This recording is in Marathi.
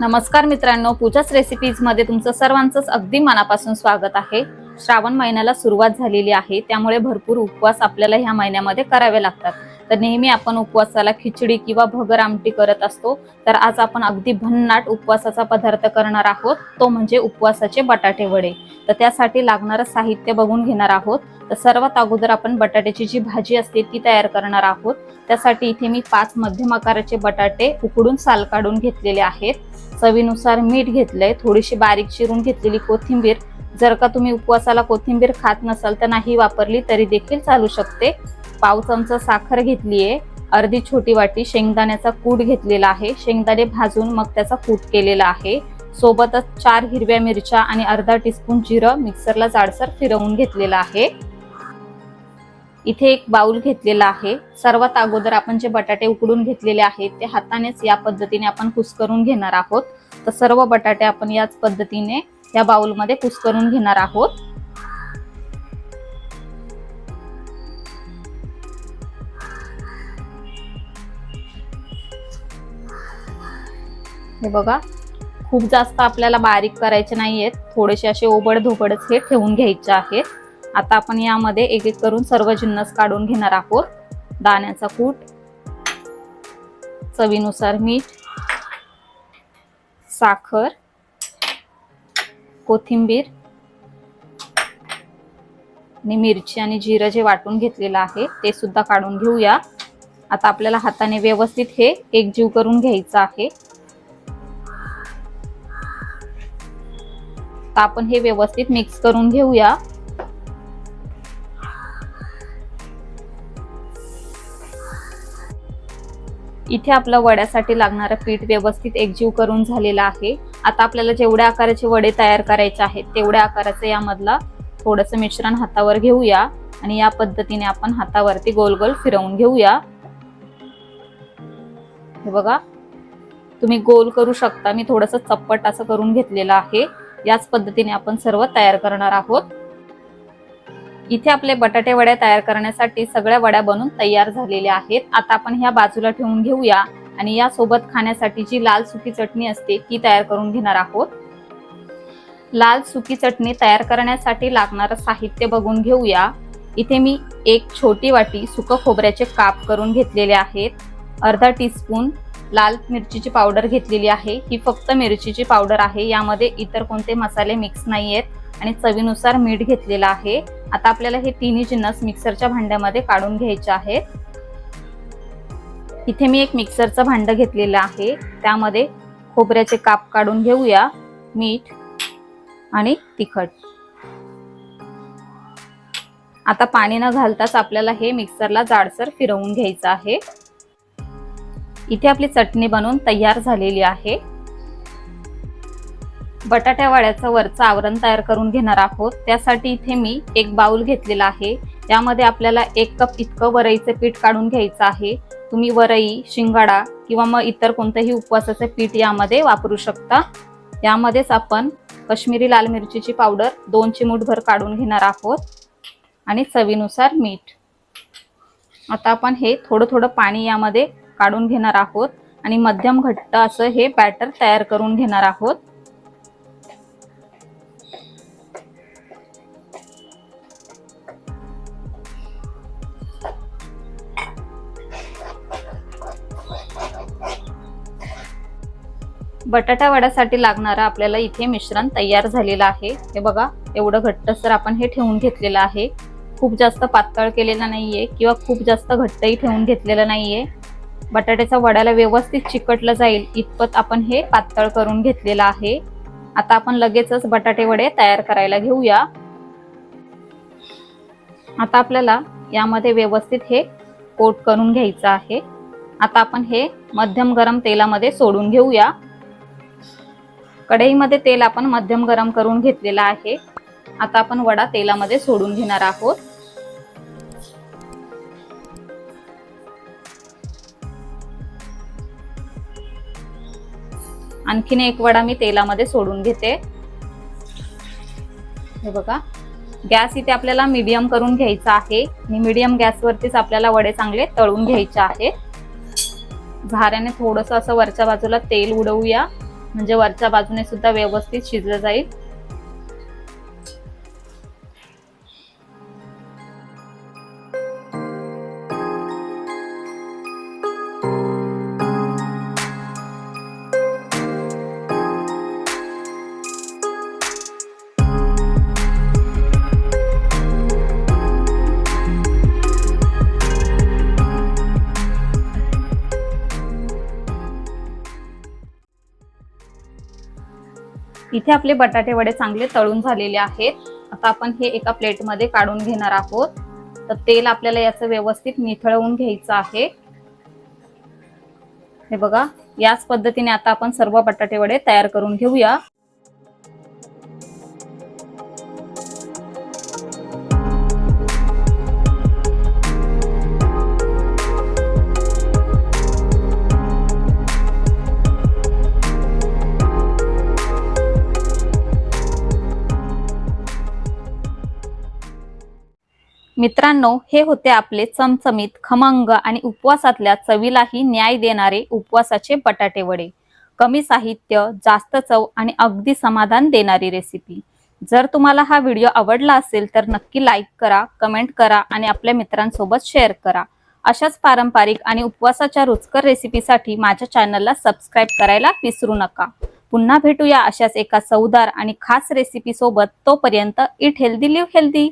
नमस्कार मित्रांनो पूजाच रेसिपीजमध्ये तुमचं सर्वांचंच अगदी मनापासून स्वागत आहे. श्रावण महिन्याला सुरुवात झालेली आहे त्यामुळे भरपूर उपवास आपल्याला ह्या महिन्यामध्ये करावे लागतात. तर नेहमी आपण उपवासाला खिचडी किंवा भगर आमटी करत असतो. तर आज आपण अगदी भन्नाट उपवासाचा पदार्थ करणार आहोत. तो म्हणजे उपवासाचे बटाटे वडे. तर त्यासाठी लागणारं साहित्य बघून घेणार आहोत. तर सर्वात अगोदर आपण बटाट्याची जी भाजी असते ती तयार करणार आहोत. त्यासाठी इथे मी पाच मध्यम आकाराचे बटाटे उकडून साल काढून घेतलेले आहेत. चवीनुसार मीठ घेतलंय थोडीशी बारीक चिरून घेतलेली कोथिंबीर. जर का तुम्ही उपवासाला कोथिंबीर खात नसाल तर नाही वापरली तरी देखील चालू शकते. पाव चमचा साखर घेतली आहे अर्धी छोटी वाटी शेंगदाण्याचा कूट घेतलेला आहे. शेंगदाणे भाजून मग त्याचा कूट केलेला आहे. सोबतच चार हिरव्या मिरच्या आणि अर्धा टीस्पून जिरं मिक्सरला जाडसर फिरवून घेतलेलं आहे. इथे एक बाउल घेतलेला आहे. सर्वात अगोदर आपण जे बटाटे उकडून घेतलेले आहेत ते हातानेच या पद्धतीने आपण कुस्करून घेणार आहोत. तर सर्व बटाटे आपण याच पद्धतीने या बाउलमध्ये कुस्करून घेणार आहोत. हे बघा खूप जास्त आपल्याला बारीक करायचे नाहीयेत. थोडेसे असे ओबड धोबडच हे ठेवून घ्यायचे आहेत. आता आपण यामध्ये एक एक करून सर्व जिन्नस काढून घेणार आहोत. दाण्याचा कूट चवीनुसार मीठ साखर कोथिंबीर आणि मिरची आणि जिरं जे वाटून घेतलेलं आहे ते सुद्धा काढून घेऊया. आता आपल्याला हाताने व्यवस्थित हे एकजीव करून घ्यायचं आहे. आता आपण हे व्यवस्थित मिक्स करून घेऊया. इथे आपलं वड्यासाठी लागणारं पीठ व्यवस्थित एकजीव करून झालेलं आहे. आता आपल्याला जेवढ्या आकाराचे वडे तयार करायचे आहेत तेवढ्या आकाराचं यामधला थोडंसं मिश्रण हातावर घेऊया आणि या पद्धतीने आपण हातावरती गोल गोल फिरवून घेऊया. हे बघा तुम्ही गोल करू शकता. मी थोडंसं चप्पट असं करून घेतलेलं आहे. याच पद्धतीने आपण सर्व तयार करणार आहोत. इथे आपले बटाटे वड्या तयार करण्यासाठी सगळ्या वड्या बनून तयार झालेल्या आहेत. आता आपण ह्या बाजूला ठेवून घेऊया आणि या सोबत खाण्यासाठी जी लाल सुकी चटणी असते ती तयार करून घेणार आहोत. लाल सुकी चटणी तयार करण्यासाठी लागणारं साहित्य बघून घेऊया. इथे मी एक छोटी वाटी सुक खोबऱ्याचे काप करून घेतलेले आहेत. अर्धा टीस्पून लाल मिरचीची पावडर घेतलेली आहे. ही फक्त मिरचीची पावडर आहे. यामध्ये इतर कोणते मसाले मिक्स नाही आहेत आणि चवीनुसार मीठ घेतलेलं आहे. आता आपल्याला हे तिन्ही जिन्नस मिक्सरच्या भांड्यामध्ये काढून घ्यायचे आहेत. इथे मी एक मिक्सरचं भांड घेतलेलं आहे. त्यामध्ये खोबऱ्याचे काप काढून घेऊया. मीठ आणि तिखट. आता पाणी न घालताच आपल्याला हे मिक्सरला जाडसर फिरवून घ्यायचं आहे. इथे आपली चटणी बनवून तयार झालेली आहे. बटाट्या वड्याचं वरचं आवरण तयार करून घेणार आहोत. त्यासाठी इथे मी एक बाउल घेतलेला आहे. यामध्ये आपल्याला एक कप इतकं वरईचं पीठ काढून घ्यायचं आहे. तुम्ही वरई शिंगाडा किंवा मग इतर कोणतंही उपवासाचं पीठ यामध्ये वापरू शकता. यामध्येच आपण कश्मीरी लाल मिरचीची पावडर दोन चिमूटभर काढून घेणार आहोत. आणि चवीनुसार मीठ. आता आपण हे थोडं थोडं पाणी यामध्ये काढून घेणार आहोत आणि मध्यम घट्ट असं हे बॅटर तयार करून घेणार आहोत. बटाटा वड्यासाठी लागणारं आपल्याला इथे मिश्रण तयार झालेलं आहे. हे बघा एवढं घट्टसर आपण हे ठेवून घेतलेलं आहे. खूप जास्त पातळ केलेलं नाहीये किंवा खूप जास्त घट्टही ठेवून घेतलेलं नाहीये. बटाट्याच्या वड्याला व्यवस्थित चिकटलं जाईल. इतपत आपण हे पातळ करून घेतलेलं आहे. आता आपण लगेचच बटाटे वडे तयार करायला घेऊया. आता आपल्याला यामध्ये व्यवस्थित हे कोट करून घ्यायचं आहे. आता आपण हे मध्यम गरम तेलामध्ये सोडून घेऊया. कढईमध्ये तेल आपण मध्यम गरम करून घेतलेलं आहे. आता आपण वडा तेलामध्ये सोडून घेणार आहोत. आणखीन एक वडा मी तेलामध्ये सोडून घेते. हे बघा. गॅस इथे आपल्याला मीडियम करून घ्यायचा आहे. आणि मीडियम गॅसवरतीच आपल्याला वडे चांगले तळून घ्यायचे आहेत झाऱ्याने थोडंसं असं वरच्या बाजूला तेल उडवूया. म्हणजे वरच्या बाजूने सुद्धा व्यवस्थित शिजलं जाईल. इथे आपले बटाटे वडे चांगले तळून झालेले आहेत. आता आपण हे एका प्लेटमध्ये काढून घेणार आहोत. तर तेल आपल्याला याचं व्यवस्थित निथळवून घ्यायचं आहे. हे बघा याच पद्धतीने आता आपण सर्व बटाटे वडे तयार करून घेऊया. मित्रांनो हे होते आपले चमचमीत खमंग आणि उपवासातल्या चवीलाही न्याय देणारे उपवासाचे बटाटे वडे. कमी साहित्य जास्त चव आणि अगदी समाधान देणारी रेसिपी जर तुम्हाला हा व्हिडिओ आवडला असेल तर नक्की लाईक करा कमेंट करा आणि आपल्या मित्रांसोबत शेअर करा. अशाच पारंपरिक आणि उपवासाच्या रुचकर रेसिपीसाठी माझ्या चॅनलला सबस्क्राईब करायला विसरू नका. पुन्हा भेटूया अशाच एका चवदार आणि खास रेसिपी सोबत. तोपर्यंत इट हेल्दी लिव्ह हेल्दी